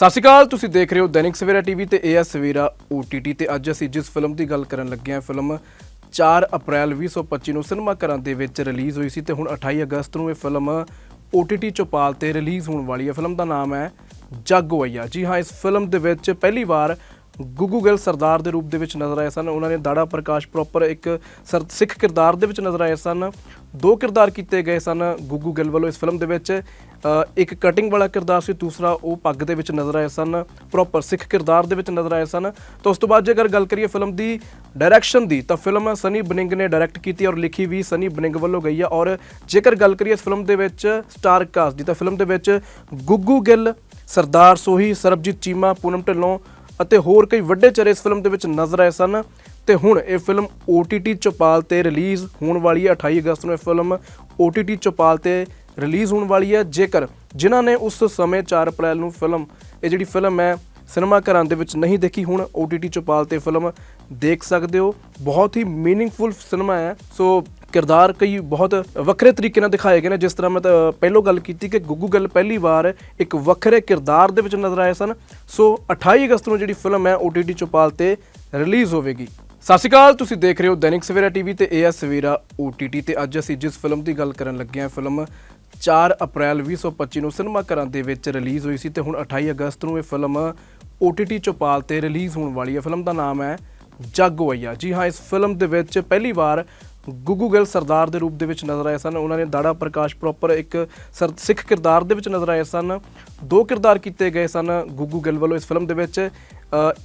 ਸਤਿ ਸ਼੍ਰੀ ਅਕਾਲ, ਤੁਸੀਂ ਦੇਖ ਰਹੇ ਹੋ ਦੈਨਿਕ ਸਵੇਰਾ ਟੀਵੀ ਤੇ ਇਹ ਹੈ ਸਵੇਰਾ OTT ਤੇ ਅੱਜ ਅਸੀਂ ਜਿਸ ਫਿਲਮ ਦੀ ਗੱਲ ਕਰਨ ਲੱਗੇ ਹਾਂ, ਫਿਲਮ 4 ਅਪ੍ਰੈਲ 2025 ਨੂੰ ਸਿਨੇਮਾ ਘਰਾਂ ਦੇ ਵਿੱਚ ਰਿਲੀਜ਼ ਹੋਈ ਸੀ ਤੇ ਹੁਣ 28 ਅਗਸਤ ਨੂੰ ਇਹ ਫਿਲਮ OTT ਚੌਪਾਲ ਤੇ ਰਿਲੀਜ਼ ਹੋਣ ਵਾਲੀ ਹੈ। ਫਿਲਮ ਦਾ ਨਾਮ ਹੈ ਜਾਗੋਈਆ ਜੀ ਹਾਂ, ਇਸ ਫਿਲਮ ਦੇ ਵਿੱਚ ਪਹਿਲੀ ਵਾਰ ਗੁੱਗੂ ਗਿੱਲ ਸਰਦਾਰ ਦੇ ਰੂਪ ਦੇ ਵਿੱਚ ਨਜ਼ਰ ਆਏ ਸਨ। ਉਹਨਾਂ ਨੇ ਦਾੜਾ ਪ੍ਰਕਾਸ਼ ਪ੍ਰੋਪਰ ਇੱਕ ਸਰ, ਸਿੱਖ ਕਿਰਦਾਰ ਦੇ ਵਿੱਚ ਨਜ਼ਰ ਆਏ ਸਨ। ਦੋ ਕਿਰਦਾਰ ਕੀਤੇ ਗਏ ਸਨ ਗੁੱਗੂ ਗਿੱਲ ਵੱਲੋਂ ਇਸ ਫਿਲਮ ਦੇ ਵਿੱਚ। ਇੱਕ ਕਟਿੰਗ ਵਾਲਾ ਕਿਰਦਾਰ ਸੀ, ਦੂਸਰਾ ਉਹ ਪੱਗ ਦੇ ਵਿੱਚ ਨਜ਼ਰ ਆਏ ਸਨ। ਪ੍ਰੋਪਰ ਸਿੱਖ ਕਿਰਦਾਰ ਦੇ ਵਿੱਚ ਨਜ਼ਰ ਆਏ ਸਨ। ਤਾਂ ਉਸ ਤੋਂ ਬਾਅਦ ਜੇਕਰ ਗੱਲ ਕਰੀਏ ਫਿਲਮ ਦੀ ਡਾਇਰੈਕਸ਼ਨ ਦੀ, ਤਾਂ ਫਿਲਮ ਸਨੀ ਬਨਿੰਗ ਨੇ ਡਾਇਰੈਕਟ ਕੀਤੀ ਔਰ ਲਿਖੀ ਵੀ ਸਨੀ ਬਨਿੰਗ ਵੱਲੋਂ ਗਈ ਹੈ ਔਰ ਜੇਕਰ ਗੱਲ ਕਰੀਏ ਇਸ ਫਿਲਮ ਦੇ ਵਿੱਚ ਸਟਾਰ ਕਾਸਟ ਦੀ, ਤਾਂ ਫਿਲਮ ਦੇ ਵਿੱਚ ਗੁੱਗੂ ਗਿੱਲ, ਸਰਦਾਰ ਸੋਹੀ, ਸਰਬਜੀਤ ਚੀਮਾ, ਪੂਨਮ ਢਿੱਲੋਂ ਅਤੇ ਹੋਰ ਕਈ ਵੱਡੇ ਚਿਹਰੇ ਇਸ ਫਿਲਮ ਦੇ ਵਿੱਚ ਨਜ਼ਰ ਆਏ ਸਨ। ਤੇ ਹੁਣ ਇਹ ਫਿਲਮ OTT ਚੌਪਾਲ ਤੇ ਰਿਲੀਜ਼ ਹੋਣ ਵਾਲੀ ਹੈ। 28 ਅਗਸਤ ਨੂੰ ਇਹ ਫਿਲਮ OTT ਚੌਪਾਲ ਤੇ ਰਿਲੀਜ਼ ਹੋਣ ਵਾਲੀ ਹੈ। ਜੇਕਰ ਜਿਨ੍ਹਾਂ ਨੇ ਉਸ ਸਮੇਂ 4 ਅਪ੍ਰੈਲ ਨੂੰ ਫਿਲਮ, ਇਹ ਜਿਹੜੀ ਫਿਲਮ ਹੈ ਸਿਨੇਮਾ ਘਰਾਂ ਦੇ ਵਿੱਚ ਨਹੀਂ ਦੇਖੀ, ਹੁਣ OTT ਚੌਪਾਲ ਤੇ ਫਿਲਮ ਦੇਖ ਸਕਦੇ ਹੋ। ਬਹੁਤ ਹੀ ਮੀਨਿੰਗਫੁਲ ਸਿਨੇਮਾ ਹੈ। ਸੋ ਕਿਰਦਾਰ ਕਈ ਬਹੁਤ ਵੱਖਰੇ ਤਰੀਕੇ ਨਾਲ ਦਿਖਾਏ ਗਏ ਨੇ। ਜਿਸ ਤਰ੍ਹਾਂ ਮੈਂ ਤਾਂ ਪਹਿਲਾਂ ਗੱਲ ਕੀਤੀ ਕਿ ਗੁੱਗੂ ਗੱਲ ਪਹਿਲੀ ਵਾਰ ਇੱਕ ਵੱਖਰੇ ਕਿਰਦਾਰ ਦੇ ਵਿੱਚ ਨਜ਼ਰ ਆਏ ਸਨ। ਸੋ 28 ਅਗਸਤ ਨੂੰ ਜਿਹੜੀ ਫਿਲਮ ਹੈ OTT ਚੌਪਾਲ ਤੇ ਰਿਲੀਜ਼ ਹੋਵੇਗੀ। ਸਤਿ ਸ਼੍ਰੀ ਅਕਾਲ, ਤੁਸੀਂ ਦੇਖ ਰਹੇ ਹੋ ਦੈਨਿਕ ਸਵੇਰਾ ਟੀਵੀ ਤੇ ਇਹ ਹੈ ਸਵੇਰਾ OTT ਤੇ ਅੱਜ ਅਸੀਂ ਜਿਸ ਫਿਲਮ ਦੀ ਗੱਲ ਕਰਨ ਲੱਗੇ ਹਾਂ, ਫਿਲਮ 4 ਅਪ੍ਰੈਲ 2025 ਨੂੰ ਸਿਨੇਮਾ ਘਰਾਂ ਦੇ ਵਿੱਚ ਰਿਲੀਜ਼ ਹੋਈ ਸੀ ਤੇ ਹੁਣ 28 ਅਗਸਤ ਨੂੰ ਇਹ ਫਿਲਮ OTT ਚੌਪਾਲ ਤੇ ਰਿਲੀਜ਼ ਹੋਣ ਵਾਲੀ ਹੈ ਫਿਲਮ ਦਾ ਨਾਮ ਹੈ ਜਾਗੋਈਆ ਜੀ ਹਾਂ, ਇਸ ਫਿਲਮ ਦੇ ਵਿੱਚ ਪਹਿਲੀ ਵਾਰ ਗੁੱਗੂ ਗਿੱਲ ਸਰਦਾਰ ਦੇ ਰੂਪ ਦੇ ਵਿੱਚ ਨਜ਼ਰ ਆਏ ਸਨ। ਉਹਨਾਂ ਨੇ ਦਾੜਾ ਪ੍ਰਕਾਸ਼ ਪ੍ਰੋਪਰ ਇੱਕ ਸਰ, ਸਿੱਖ ਕਿਰਦਾਰ ਦੇ ਵਿੱਚ ਨਜ਼ਰ ਆਏ ਸਨ। ਦੋ ਕਿਰਦਾਰ ਕੀਤੇ ਗਏ ਸਨ ਗੁੱਗੂ ਗਿੱਲ ਵੱਲੋਂ ਇਸ ਫਿਲਮ ਦੇ ਵਿੱਚ।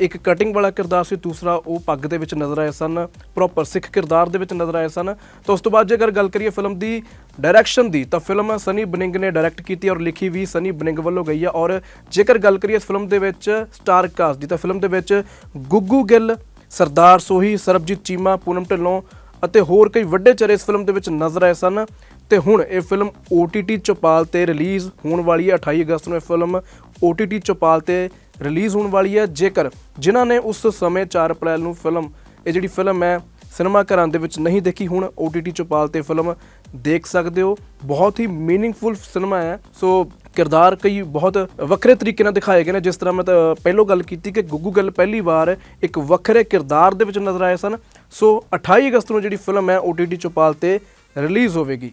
ਇੱਕ ਕਟਿੰਗ ਵਾਲਾ ਕਿਰਦਾਰ ਸੀ, ਦੂਸਰਾ ਉਹ ਪੱਗ ਦੇ ਵਿੱਚ ਨਜ਼ਰ ਆਏ ਸਨ ਪ੍ਰੋਪਰ ਸਿੱਖ ਕਿਰਦਾਰ ਦੇ ਵਿੱਚ ਨਜ਼ਰ ਆਏ ਸਨ। ਤਾਂ ਉਸ ਤੋਂ ਬਾਅਦ ਜੇਕਰ ਗੱਲ ਕਰੀਏ ਫਿਲਮ ਦੀ ਡਾਇਰੈਕਸ਼ਨ ਦੀ, ਤਾਂ ਫਿਲਮ ਸਨੀ ਬਨਿੰਗ ਨੇ ਡਾਇਰੈਕਟ ਕੀਤੀ ਔਰ ਲਿਖੀ ਵੀ ਸਨੀ ਬਨਿੰਗ ਵੱਲੋਂ ਗਈ ਹੈ ਔਰ ਜੇਕਰ ਗੱਲ ਕਰੀਏ ਇਸ ਫਿਲਮ ਦੇ ਵਿੱਚ ਸਟਾਰ ਕਾਸਟ ਦੀ, ਤਾਂ ਫਿਲਮ ਦੇ ਵਿੱਚ ਗੁੱਗੂ ਗਿੱਲ, ਸਰਦਾਰ ਸੋਹੀ, ਸਰਬਜੀਤ ਚੀਮਾ, ਪੂਨਮ ਢਿੱਲੋਂ ਅਤੇ ਹੋਰ ਕਈ ਵੱਡੇ ਚਿਹਰੇ ਇਸ ਫਿਲਮ ਦੇ ਵਿੱਚ ਨਜ਼ਰ ਆਏ ਸਨ। ਤੇ ਹੁਣ ਇਹ ਫਿਲਮ OTT ਚੌਪਾਲ ਤੇ ਰਿਲੀਜ਼ ਹੋਣ ਵਾਲੀ ਹੈ। 28 ਅਗਸਤ ਨੂੰ ਇਹ ਫਿਲਮ OTT ਚੌਪਾਲ ਤੇ ਰਿਲੀਜ਼ ਹੋਣ ਵਾਲੀ ਹੈ। ਜੇਕਰ ਜਿਨ੍ਹਾਂ ਨੇ ਉਸ ਸਮੇਂ 4 ਅਪ੍ਰੈਲ ਨੂੰ ਫਿਲਮ, ਇਹ ਜਿਹੜੀ ਫਿਲਮ ਹੈ, ਸਿਨੇਮਾ ਘਰਾਂ ਦੇ ਵਿੱਚ ਨਹੀਂ ਦੇਖੀ, ਹੁਣ OTT ਚੌਪਾਲ ਤੇ ਫਿਲਮ ਦੇਖ ਸਕਦੇ ਹੋ। ਬਹੁਤ ਹੀ ਮੀਨਿੰਗਫੁਲ ਸਿਨੇਮਾ ਹੈ। ਸੋ ਕਿਰਦਾਰ ਕਈ ਬਹੁਤ ਵੱਖਰੇ ਤਰੀਕੇ ਨਾਲ ਦਿਖਾਏ ਗਏ ਨੇ। ਜਿਸ ਤਰ੍ਹਾਂ ਮੈਂ ਪਹਿਲੋਂ ਗੱਲ ਕੀਤੀ ਕਿ ਗੁੱਗੂ ਗਿੱਲ ਪਹਿਲੀ ਵਾਰ ਇੱਕ ਵੱਖਰੇ ਕਿਰਦਾਰ ਦੇ ਵਿੱਚ ਨਜ਼ਰ ਆਏ ਸਨ। ਸੋ 28 ਅਗਸਤ ਨੂੰ ਜਿਹੜੀ ਫਿਲਮ ਹੈ OTT ਚੌਪਾਲ ਤੇ ਰਿਲੀਜ਼ ਹੋਵੇਗੀ।